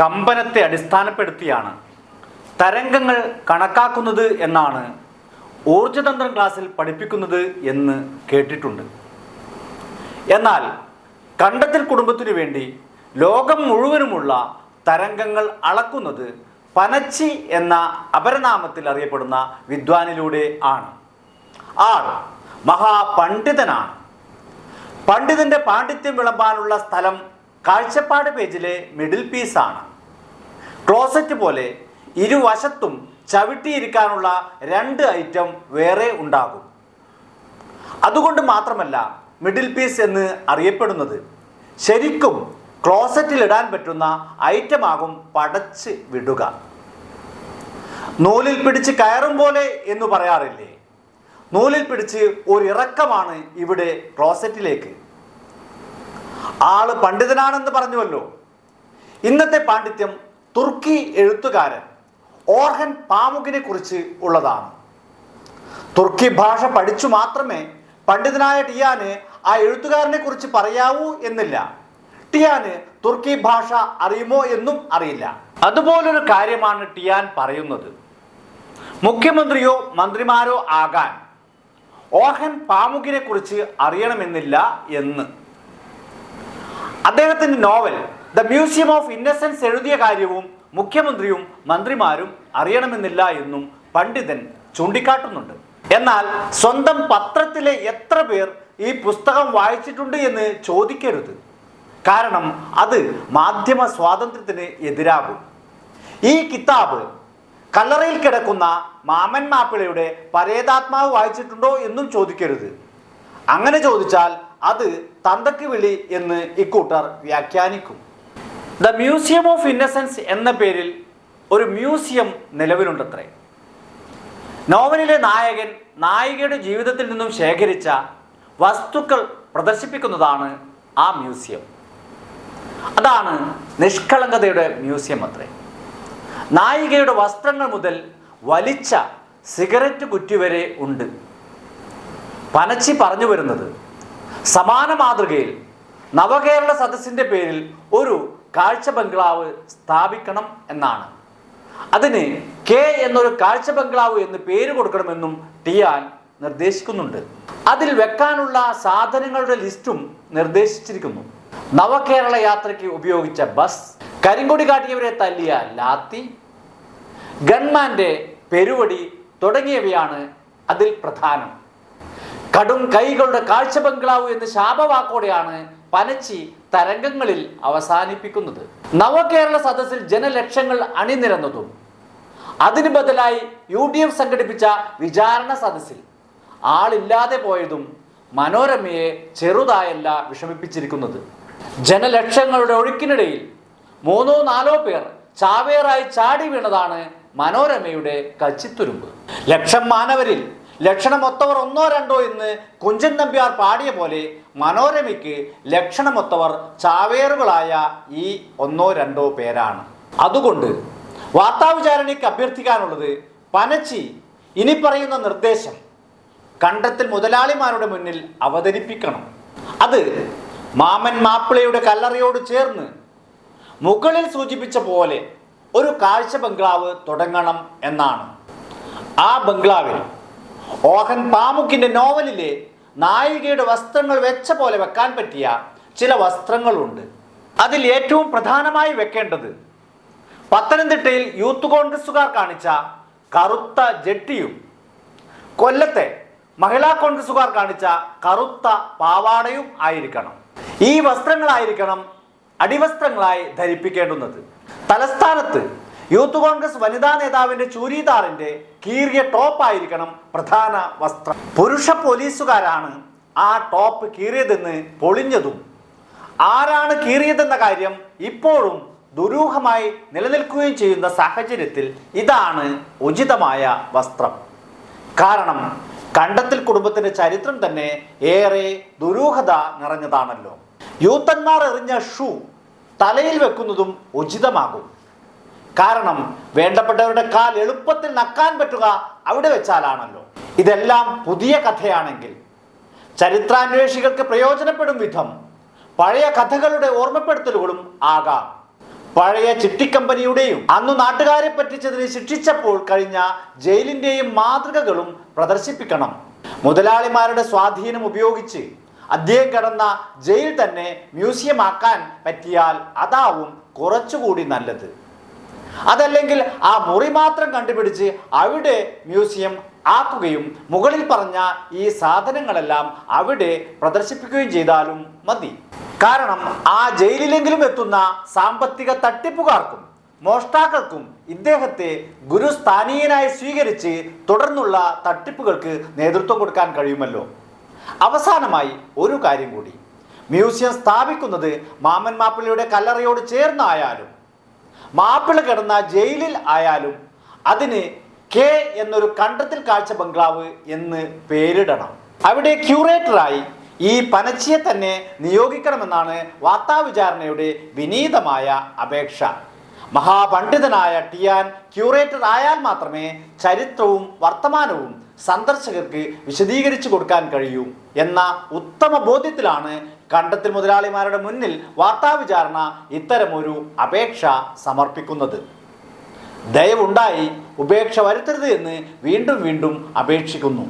കമ്പനത്തെ അടിസ്ഥാനപ്പെടുത്തിയാണ്. തരംഗങ്ങൾ കണക്കാക്കുന്നത് എന്നാണ് ഊർജതന്ത്രം ക്ലാസ്സിൽ പഠിപ്പിക്കുന്നത് എന്ന് കേട്ടിട്ടുണ്ട്. എന്നാൽ കണ്ടത്തിൽ കുടുംബത്തിനു വേണ്ടി ലോകം മുഴുവനുമുള്ള തരംഗങ്ങൾ അളക്കുന്നത് പനച്ചി എന്ന അപരനാമത്തിൽ അറിയപ്പെടുന്ന വിദ്വാനിലൂടെ ആണ്. ആൾ മഹാപണ്ഡിതനാണ്. പണ്ഡിതന്റെ പാണ്ഡിത്യം വിളമ്പാനുള്ള സ്ഥലം കാഴ്ചപ്പാട് പേജിലെ മിഡിൽ പീസാണ് ക്ലോസറ്റ് പോലെ ഇരുവശത്തും ചവിട്ടിയിരിക്കാനുള്ള രണ്ട് ഐറ്റം വേറെ ഉണ്ടാകും. അതുകൊണ്ട് മാത്രമല്ല മിഡിൽ പീസ് എന്ന് അറിയപ്പെടുന്നത്. ശരിക്കും ക്ലോസറ്റിൽ ഇടാൻ പറ്റുന്ന ഐറ്റമാകും പടച്ച് വിടുക. നൂലിൽ പിടിച്ച് കയറും പോലെ എന്ന് പറയാറില്ലേ? നൂലിൽ പിടിച്ച് ഒരു ഇറക്കമാണ് ഇവിടെ ക്ലോസറ്റിലേക്ക്. ആൾ പണ്ഡിതനാണെന്ന് പറഞ്ഞുവല്ലോ. ഇന്നത്തെ പാണ്ഡിത്യം തുർക്കി എഴുത്തുകാരൻ ഓർഹൻ പാമുകിനെ കുറിച്ച് ഉള്ളതാണ്. തുർക്കി ഭാഷ പഠിച്ചു മാത്രമേ പണ്ഡിതനായ ടിയാന് ആ എഴുത്തുകാരനെ കുറിച്ച് പറയാവൂ എന്നില്ല. ടിയാന് തുർക്കി ഭാഷ അറിയുമോ എന്നും അറിയില്ല. അതുപോലൊരു കാര്യമാണ് ടിയാൻ പറയുന്നത്. മുഖ്യമന്ത്രിയോ മന്ത്രിമാരോ ആകാൻ ഓഹൻ പാമുകിനെ കുറിച്ച് അറിയണമെന്നില്ല എന്ന്. അദ്ദേഹത്തിന്റെ novel the museum of innocence എഴുതിയ കാര്യവും മുഖ്യമന്ത്രിയും മന്ത്രിമാരും അറിയണമെന്നില്ല എന്നും പണ്ഡിതൻ ചൂണ്ടിക്കാട്ടുന്നുണ്ട്. എന്നാൽ സ്വന്തം പത്രത്തിലെ എത്ര പേർ ഈ പുസ്തകം വായിച്ചിട്ടുണ്ട് എന്ന് ചോദിക്കരുത്. കാരണം അത് മാധ്യമ സ്വാതന്ത്ര്യത്തിന് എതിരാകും. ഈ കിതാബ് കല്ലറയിൽ കിടക്കുന്ന മാമൻ മാപ്പിളയുടെ പരേതാത്മാവ് വായിച്ചിട്ടുണ്ടോ എന്നും ചോദിക്കരുത്. അങ്ങനെ ചോദിച്ചാൽ അത് തന്തക്ക് വിളി എന്ന് ഇക്കൂട്ടർ വ്യാഖ്യാനിക്കും. ദ മ്യൂസിയം ഓഫ് ഇന്നസെൻസ് എന്ന പേരിൽ ഒരു മ്യൂസിയം നിലവിലുണ്ടത്രേ. നോവലിലെ നായകൻ നായികയുടെ ജീവിതത്തിൽ നിന്നും ശേഖരിച്ച വസ്തുക്കൾ പ്രദർശിപ്പിക്കുന്നതാണ് ആ മ്യൂസിയം. അതാണ് നിഷ്കളങ്കതയുടെ മ്യൂസിയം അത്രേ. നായികയുടെ വസ്ത്രങ്ങൾ മുതൽ വലിച്ച സിഗരറ്റ് കുറ്റി വരെ ഉണ്ട്. പനച്ചി പറഞ്ഞു വരുന്നത് സമാന മാതൃകയിൽ നവകേരള സദസ്സിന്റെ പേരിൽ ഒരു കാഴ്ച ബംഗ്ലാവ് സ്ഥാപിക്കണം എന്നാണ്. അതിന് കെ എന്നൊരു കാഴ്ച ബംഗ്ലാവ് എന്ന് പേര് കൊടുക്കണമെന്നും ടിയാൻ നിർദ്ദേശിക്കുന്നുണ്ട്. അതിൽ വെക്കാനുള്ള സാധനങ്ങളുടെ ലിസ്റ്റും നിർദ്ദേശിച്ചിരിക്കുന്നു. നവകേരള യാത്രയ്ക്ക് ഉപയോഗിച്ച ബസ് കരിങ്കൊടി കാട്ടിയവരെ തല്ലിയ ലാത്തി ഗൺമാന്റെ പെരുവടി തുടങ്ങിയവയാണ് അതിൽ പ്രധാനം. കടും കൈകളുടെ കാഴ്ച ബംഗ്ലാവ് എന്ന് ശാപവാക്കോടെയാണ് പനച്ചി തരംഗങ്ങളിൽ അവസാനിപ്പിക്കുന്നത്. നവകേരള സദസ്സിൽ ജനലക്ഷങ്ങൾ അണിനിരന്നതും അതിന് ബദലായി യു ഡി എഫ് സംഘടിപ്പിച്ച വിചാരണ സദസ്സിൽ ആളില്ലാതെ പോയതും മനോരമയെ ചെറുതായല്ല വിഷമിപ്പിച്ചിരിക്കുന്നത്. ജനലക്ഷങ്ങളുടെ ഒഴുക്കിനിടയിൽ മൂന്നോ നാലോ പേർ ചാവേറായി ചാടി വീണതാണ് മനോരമയുടെ കച്ചിത്തുരുമ്പ്. ലക്ഷം മാനവരിൽ ലക്ഷണമൊത്തവർ ഒന്നോ രണ്ടോ എന്ന് കുഞ്ചൻ നമ്പ്യാർ പാടിയ പോലെ മനോരമയ്ക്ക് ലക്ഷണമൊത്തവർ ചാവേറുകളായ ഈ ഒന്നോ രണ്ടോ പേരാണ്. അതുകൊണ്ട് വാർത്താവിചാരണയ്ക്ക് അഭ്യർത്ഥിക്കാനുള്ളത് പനച്ചി ഇനി പറയുന്ന നിർദ്ദേശം കണ്ടത്തിൽ മുതലാളിമാരുടെ മുന്നിൽ അവതരിപ്പിക്കണം. അത് മാമൻ മാപ്പിളയുടെ കല്ലറയോട് ചേർന്ന് മുകളിൽ സൂചിപ്പിച്ച പോലെ ഒരു കാഴ്ച ബംഗ്ലാവ് തുടങ്ങണം എന്നാണ്. ആ ബംഗ്ലാവിൽ ഓഹൻ പാമുക്കിന്റെ നോവലിലെ നായികയുടെ വസ്ത്രങ്ങൾ വെച്ച പോലെ വെക്കാൻ പറ്റിയ ചില വസ്ത്രങ്ങളുണ്ട്. അതിൽ ഏറ്റവും പ്രധാനമായി വെക്കേണ്ടത് പത്തനംതിട്ടയിൽ യൂത്ത് കോൺഗ്രസുകാർ കാണിച്ച കറുത്ത ജെട്ടിയും കൊല്ലത്തെ മഹിളാ കോൺഗ്രസുകാർ കാണിച്ച കറുത്ത പാവാടയും ആയിരിക്കണം. ഈ വസ്ത്രങ്ങളായിരിക്കണം അടിവസ്ത്രങ്ങളായി ധരിപ്പിക്കേണ്ടുന്നത്. തലസ്ഥാനത്ത് യൂത്ത് കോൺഗ്രസ് വനിതാ നേതാവിന്റെ ചൂരിദാറിന്റെ കീറിയ ടോപ്പ് ആയിരിക്കണം പ്രധാന വസ്ത്രം. പുരുഷ പോലീസുകാരാണ് ആ ടോപ്പ് കീറിയതെന്ന് പൊളിഞ്ഞതും. ആരാണ് കീറിയതെന്ന കാര്യം ഇപ്പോഴും ദുരൂഹമായി നിലനിൽക്കുകയും ചെയ്യുന്ന സാഹചര്യത്തിൽ ഇതാണ് ഉചിതമായ വസ്ത്രം. കാരണം കണ്ടത്തിൽ കുടുംബത്തിന്റെ ചരിത്രം തന്നെ ഏറെ ദുരൂഹത നിറഞ്ഞതാണല്ലോ. യൂത്തന്മാർ എറിഞ്ഞ ഷൂ തലയിൽ വെക്കുന്നതും ഉചിതമാകും. കാരണം വേണ്ടപ്പെട്ടവരുടെ കാൽ എളുപ്പത്തിൽ നക്കാൻ പറ്റുക അവിടെ വെച്ചാലാണല്ലോ. ഇതെല്ലാം പുതിയ കഥയാണെങ്കിൽ. ചരിത്രാന്വേഷികൾക്ക് പ്രയോജനപ്പെടും വിധം. പഴയ കഥകളുടെ ഓർമ്മപ്പെടുത്തലുകളും ആകാം. പഴയ ചിട്ടിക്കമ്പനിയുടെയും അന്ന് നാട്ടുകാരെ പറ്റിച്ചതിന് ശിക്ഷിച്ചപ്പോൾ കഴിഞ്ഞ ജയിലിന്റെയും മാതൃകകളും പ്രദർശിപ്പിക്കണം. മുതലാളിമാരുടെ സ്വാധീനം ഉപയോഗിച്ച് അദ്ദേഹം കിടന്ന ജയിൽ തന്നെ മ്യൂസിയം ആക്കാൻ പറ്റിയാൽ അതാവും കുറച്ചുകൂടി നല്ലത്. അതല്ലെങ്കിൽ ആ മുറി മാത്രം കണ്ടുപിടിച്ച് അവിടെ മ്യൂസിയം ആക്കുകയും മുകളിൽ പറഞ്ഞ ഈ സാധനങ്ങളെല്ലാം അവിടെ പ്രദർശിപ്പിക്കുകയും ചെയ്താലും മതി. കാരണം ആ ജയിലിലെങ്കിലും എത്തുന്ന സാമ്പത്തിക തട്ടിപ്പുകാർക്കും മോഷ്ടാക്കൾക്കും ഇദ്ദേഹത്തെ ഗുരുസ്ഥാനീയനായി സ്വീകരിച്ച് തുടർന്നുള്ള തട്ടിപ്പുകൾക്ക് നേതൃത്വം കൊടുക്കാൻ കഴിയുമല്ലോ. അവസാനമായി ഒരു കാര്യം കൂടി. മ്യൂസിയം സ്ഥാപിക്കുന്നത് മാമൻ മാപ്പിളയുടെ കല്ലറയോട് ചേർന്നായാലും മാപ്പിള കിടന്ന ജയിലിൽ ആയാലും അതിന് കെ എന്നൊരു കണ്ടത്തിൽ കാഴ്ച ബംഗ്ലാവ് എന്ന് പേരിടണം. അവിടെ ക്യൂറേറ്ററായി ഈ പനച്ചിയെ തന്നെ നിയോഗിക്കണമെന്നാണ് വാർത്താവിചാരണയുടെ വിനീതമായ അപേക്ഷ. മഹാപണ്ഡിതനായ ടിയാൻ ക്യൂറേറ്റർ ആയാൽ മാത്രമേ ചരിത്രവും വർത്തമാനവും സന്ദർശകർക്ക് വിശദീകരിച്ചു കൊടുക്കാൻ കഴിയൂ എന്ന ഉത്തമ ബോധ്യത്തിലാണ് കണ്ടത്തിൽ മുതലാളിമാരുടെ മുന്നിൽ വാർത്താവിചാരണ ഇത്തരമൊരു അപേക്ഷ സമർപ്പിക്കുന്നത്. ദയവുണ്ടായി ഉപേക്ഷ വരുത്തരുത് എന്ന് വീണ്ടും വീണ്ടും അപേക്ഷിക്കുന്നു.